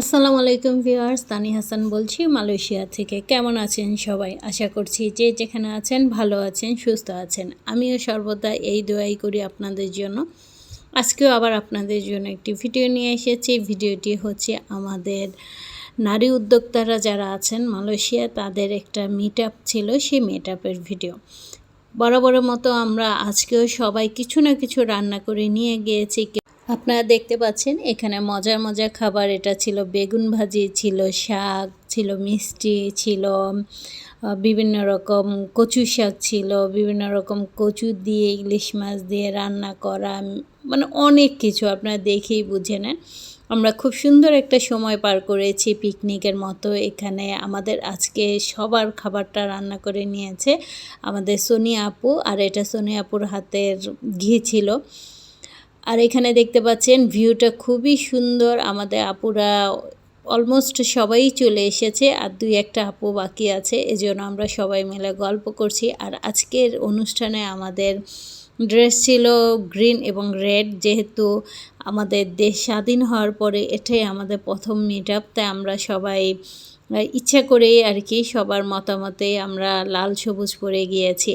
আসসালামু আলাইকুম ভিউয়ার্স, তানি হাসান বলছি মালয়েশিয়া থেকে। কেমন আছেন সবাই? আশা করছি যে যেখানে আছেন ভালো আছেন, সুস্থ আছেন। আমিও সর্বদা এই দোয়াই করি আপনাদের জন্য। আজকেও আবার আপনাদের জন্য একটি ভিডিও নিয়ে এসেছি। ভিডিওটি হচ্ছে আমাদের নারী উদ্যোক্তারা যারা আছেন মালয়েশিয়া, তাদের একটা মিট ছিল, সেই মিট ভিডিও বরাবরের মতো আমরা আজকেও সবাই কিছু না কিছু রান্না করে নিয়ে গিয়েছি। আপনারা দেখতে পাচ্ছেন, এখানে মজার মজার খাবার। এটা ছিল বেগুন ভাজি, ছিল শাক, ছিল মিষ্টি, ছিল বিভিন্ন রকম কচু শাক ছিল, বিভিন্ন রকম কচু দিয়ে, ইলিশ মাছ দিয়ে রান্না করা মানে অনেক কিছু আপনারা দেখেই বুঝে নেন। আমরা খুব সুন্দর একটা সময় পার করেছি পিকনিকের মতো। এখানে আমাদের আজকে সবার খাবারটা রান্না করে নিয়েছে আমাদের সোনিয়া আপু, আর এটা সোনিয়া আপুর হাতের ঘি ছিল। আর এখানে দেখতে পাচ্ছেন ভিউটা খুবই সুন্দর। আমাদের আপুরা অলমোস্ট সবাই চলে এসেছে আর দুই একটা আপু বাকি আছে। এজন্য আমরা সবাই মিলে গল্প করছি। আর আজকের অনুষ্ঠানে আমাদের ড্রেস ছিল গ্রিন এবং রেড, যেহেতু আমাদের দেশ স্বাধীন হওয়ার পরে এটাই আমাদের প্রথম মিট আপ তাই আমরা সবাই ইচ্ছা করেই আর কি সবার মতামতে আমরা লাল সবুজ পরে গিয়েছি।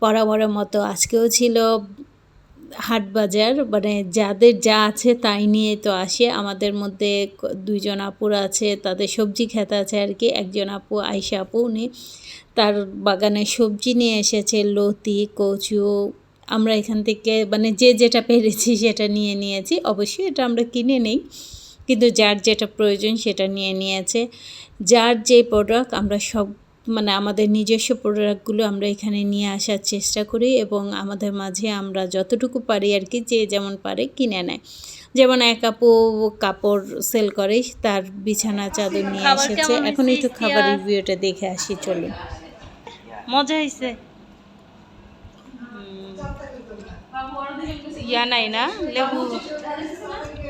বরাবরের মতো আজকেও ছিল হাট বাজার মানে যাদের যা আছে তাই নিয়ে তো আসে। আমাদের মধ্যে দুইজন আপুর আছে, তাদের সবজি খেতে আছে আর কি। একজন আপু আইসা আপু, উনি তার বাগানে সবজি নিয়ে এসেছে, লতি, কচু আমরা এখান থেকে মানে যে যেটা পেরেছি সেটা নিয়ে নিয়েছি। অবশ্যই এটা আমরা কিনে নেই কিন্তু যার যেটা প্রয়োজন সেটা নিয়ে নিয়েছে। যার যে প্রোডাক্ট আমরা সব মানে আমাদের নিজস্ব প্রোডাক্টগুলো আমরা এখানে নিয়ে আসার চেষ্টা করি এবং আমাদের মাঝে আমরা যতটুকু পারি আর কি যে যেমন পারে কিনে নেয়। যেমন এক আপু কাপড় সেল করে তার বিছানা চাদর নিয়ে এসেছে। এখন একটু খাবার রিভিউটা দেখে আসি চলুন। মজা হয়েছে ইয়া নাই না? লেবু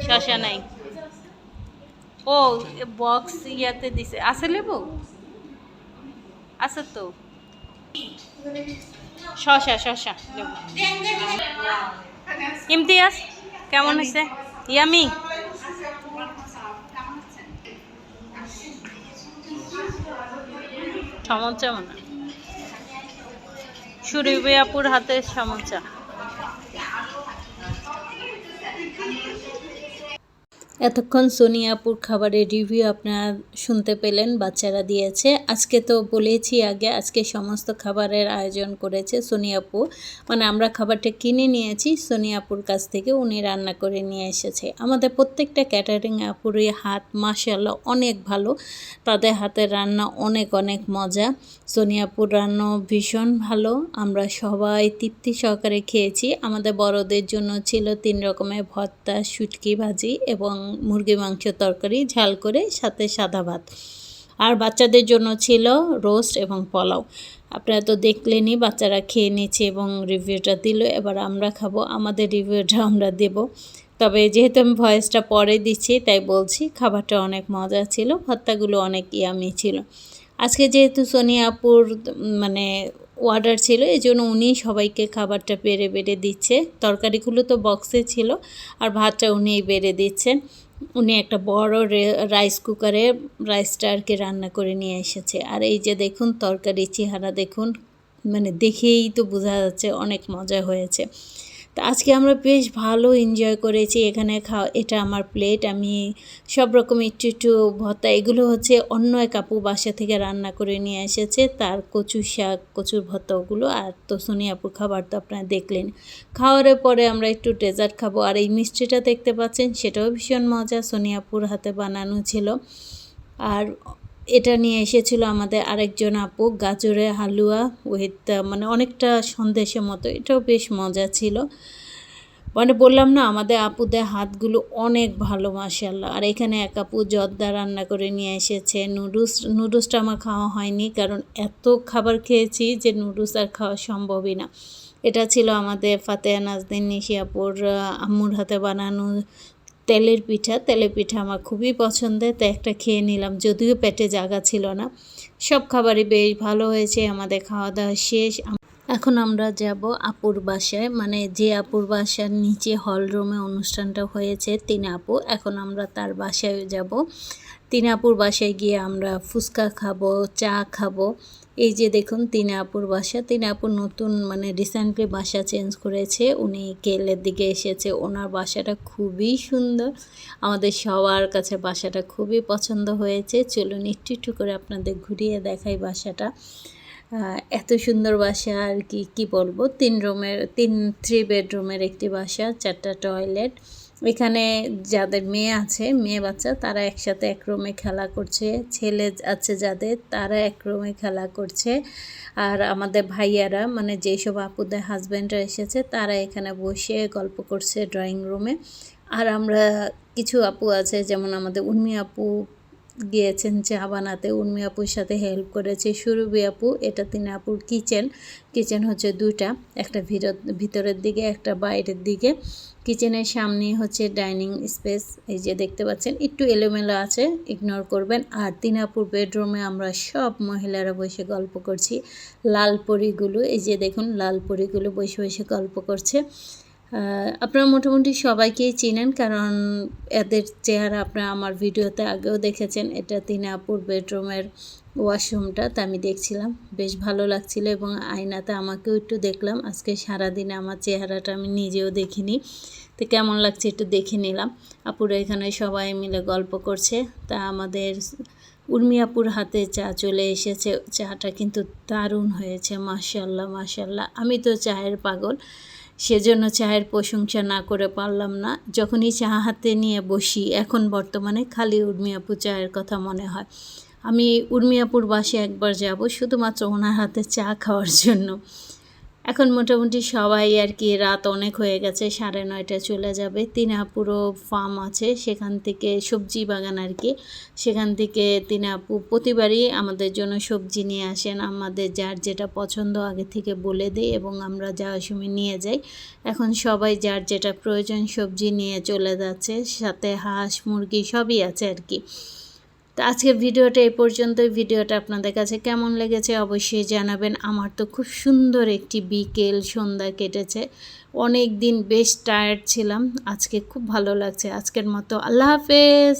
শশা নাই। ও বক্স ইয়াতে দিছে। আছে লেবু? আছে তো। শশা শশা লেবু। ইমতিয়াজ কেমন হয়েছে? ইয়ামি? সমস্যা মনে হয়। সুরিবে আপুর হাতে সমস্যা এতক্ষণ সোনিয়াপুর খাবারের রিভিউ আপনারা শুনতে পেলেন, বাচ্চারা দিয়েছে। আজকে তো বলেছি আগে, আজকে সমস্ত খাবারের আয়োজন করেছে সোনিয়াপু মানে আমরা খাবারটা কিনে নিয়েছি সোনিয়াপুর কাছ থেকে উনি রান্না করে নিয়ে এসেছে। আমাদের প্রত্যেকটা ক্যাটারিং আপুরই হাত মাসাল্লাহ অনেক ভালো। তাদের হাতের রান্না অনেক অনেক মজা। সোনিয়াপুর রান্না ভীষণ ভালো। আমরা সবাই তৃপ্তি সহকারে খেয়েছি। আমাদের বড়দের জন্য ছিল তিন রকমের ভর্তা, শুটকি ভাজি এবং মুরগি, মাংস তরকারি, ঝাল করে, সাথে সাদা ভাত। আর বাচ্চাদের জন্য ছিল রোস্ট এবং পোলাও। আপনারা তো দেখলেনই, বাচ্চারা খেয়ে নিয়েছে এবং রিভিউটা দিল। এবার আমরা খাব, আমাদের রিভিউটা আমরা দেব। তবে যেহেতু আমি ভয়েসটা পরে দিচ্ছি, তাই বলছি, খাবারটা অনেক মজা ছিল, ভর্তাগুলো অনেক ইয়ামি ছিল। আজকে যেহেতু সোনিয়াপুর মানে অর্ডার ছিল, এই জন্য উনি সবাইকে খাবারটা বেড়ে বেড়ে দিচ্ছে। তরকারিগুলো তো বক্সে ছিল, আর ভাতটা উনিই বেড়ে দিচ্ছেন। উনি একটা বড় রাইস কুকারে রাইসটা আর কি রান্না করে নিয়ে এসেছে। আর এই যে দেখুন তরকারি চেহারা দেখুন মানে দেখেই তো বোঝা যাচ্ছে অনেক মজা হয়েছে। তো আজকে আমরা বেশ ভালো এনজয় করেছি। এখানে খাওয়া এটা আমার প্লেট আমি সব রকম একটু একটু ভর্তা, এগুলো হচ্ছে অন্য এক আপু বাসা থেকে রান্না করে নিয়ে এসেছে। তার কচু শাক, কচুর ভর্তা ওগুলো, আর তো সোনি আপুর খাবার তো আপনারা দেখলেন। খাওয়ার পরে আমরা একটু ডেজার্ট খাব, আর এই মিষ্টিটা দেখতে পাচ্ছেন, সেটাও ভীষণ মজা, সোনিয়াপুর হাতে বানানো ছিল। আর এটা নিয়ে এসেছিল আমাদের আরেকজন আপু গাজরের হালুয়া উইথ মানে অনেকটা সন্দেশের মতো। এটাও বেশ মজা ছিল। মানে বললাম না, আমাদের আপুদের হাতগুলো অনেক ভালো মাসাল্লাহ আর এখানে এক আপু জর্দা রান্না করে নিয়ে এসেছে। নুডলস, নুডলসটা আমার খাওয়া হয়নি, কারণ এত খাবার খেয়েছি যে নুডলস আর খাওয়া সম্ভবই না। এটা ছিল আমাদের ফাতেহা নাজদিন নিশি আপুর আম্মুর হাতে বানানো তেলের পিঠা তেলের পিঠা আমার খুবই পছন্দের তাই একটা খেয়ে নিলাম। যদিও পেটে জায়গা ছিল না। সব খাবারই বেশ ভালো হয়েছে, আমাদের খাওয়া দাওয়া শেষ। এখন আমরা যাব আপুর বাসায়। মানে যে আপুর বাসার নিচে হল রুমে অনুষ্ঠানটা হয়েছে, তিন আপু। এখন আমরা তার বাসায় যাব। তিন আপুর বাসায় গিয়ে আমরা ফুচকা খাব, চা খাব। এই যে দেখুন, তিন আপুর বাসা। তিন আপুর নতুন মানে রিসেন্টলি বাসা চেঞ্জ করেছে। উনি কেলের দিকে এসেছে। ওনার বাসাটা খুবই সুন্দর। আমাদের সবার কাছে বাসাটা খুবই পছন্দ হয়েছে। চলুন একটু একটু করে আপনাদের ঘুরিয়ে দেখাই বাসাটা। এত সুন্দর বাসা আর কি কি বলব? তিন রুমের তিন থ্রি বেডরুমের একটি বাসা, চারটা টয়লেট এখানে যাদের মেয়ে আছে, মেয়ে বাচ্চা, তারা একসাথে এক রুমে খেলা করছে। ছেলে আছে যাদের, তারা এক রুমে খেলা করছে। আর আমাদের ভাইয়ারা মানে যেসব আপুদের হাজব্যান্ডরা এসেছে, তারা এখানে বসে গল্প করছে ড্রয়িং রুমে আর আমরা কিছু আপু আছে, যেমন আমাদের উর্মি আপু গিয়েছেন চা বানাতে। উর্মি আপুর সাথে হেল্প করেছে। সুরভি আপু, এটা তিনি আপুর কিচেন কিচেন হচ্ছে দুইটা, একটা ভিতর ভিতরের দিকে, একটা বাইরের দিকে। কিচেনের সামনে হচ্ছে ডাইনিং স্পেস এই যে দেখতে পাচ্ছেন, একটু এলোমেলো আছে ইগনোর করবেন। আর তিনাপুর বেডরুমে আমরা সব মহিলারা বসে গল্প করছি। লাল পরিগুলো, এই যে দেখুন, লাল পরিগুলো বসে বসে গল্প করছে। আপনারা মোটামুটি সবাইকেই চিনেন, কারণ এদের চেহারা আপনারা আমার ভিডিওতে আগেও দেখেছেন। এটা তিনাপুর বেডরুমের ওয়াশরুমটা, তা আমি দেখছিলাম। বেশ ভালো লাগছিল এবং আয়নাতে আমাকেও একটু দেখলাম। আজকে সারাদিনে আমার চেহারাটা আমি নিজেও দেখিনি। তো কেমন লাগছে একটু দেখে নিলাম। আপুরা এখানে সবাই মিলে গল্প করছে। তা আমাদের উর্মি আপুর হাতে চা চলে এসেছে। চাটা কিন্তু দারুণ হয়েছে মাশাল্লাহ মাশাল্লাহ আমি তো চায়ের পাগল। সেজন্য চায়ের প্রশংসা না করে পারলাম না। যখনই চা হাতে নিয়ে বসি, এখন বর্তমানে খালি উর্মিয়াপুর চায়ের কথা মনে হয়। আমি উর্মিয়াপুর বাসে একবার যাব, শুধুমাত্র ওনার হাতে চা খাওয়ার জন্য। এখন মোটামুটি সবাই আর কি রাত অনেক হয়ে গেছে, সাড়ে নয়টায় চলে যাবে। তিনাপুরও ফার্ম আছে, সেখান থেকে সবজি বাগান আর কি। সেখান থেকে তিনাপু প্রতিবারই আমাদের জন্য সবজি নিয়ে আসেন। আমাদের যার যেটা পছন্দ আগে থেকে বলে দেয় এবং আমরা যাওয়ার সময় নিয়ে যাই। এখন সবাই যার যেটা প্রয়োজন সবজি নিয়ে চলে যাচ্ছে। সাথে হাঁস, মুরগি সবই আছে আর কি। তো আজকের ভিডিওটা এই পর্যন্ত ভিডিওটা আপনাদের কাছে কেমন লেগেছে অবশ্যই জানাবেন। আমার তো খুব সুন্দর একটি বিকেল সন্ধ্যা কেটেছে। অনেক দিন বেশ টায়ার্ড ছিলাম। আজকে খুব ভালো লাগছে। আজকের মতো আল্লাহ হাফেজ।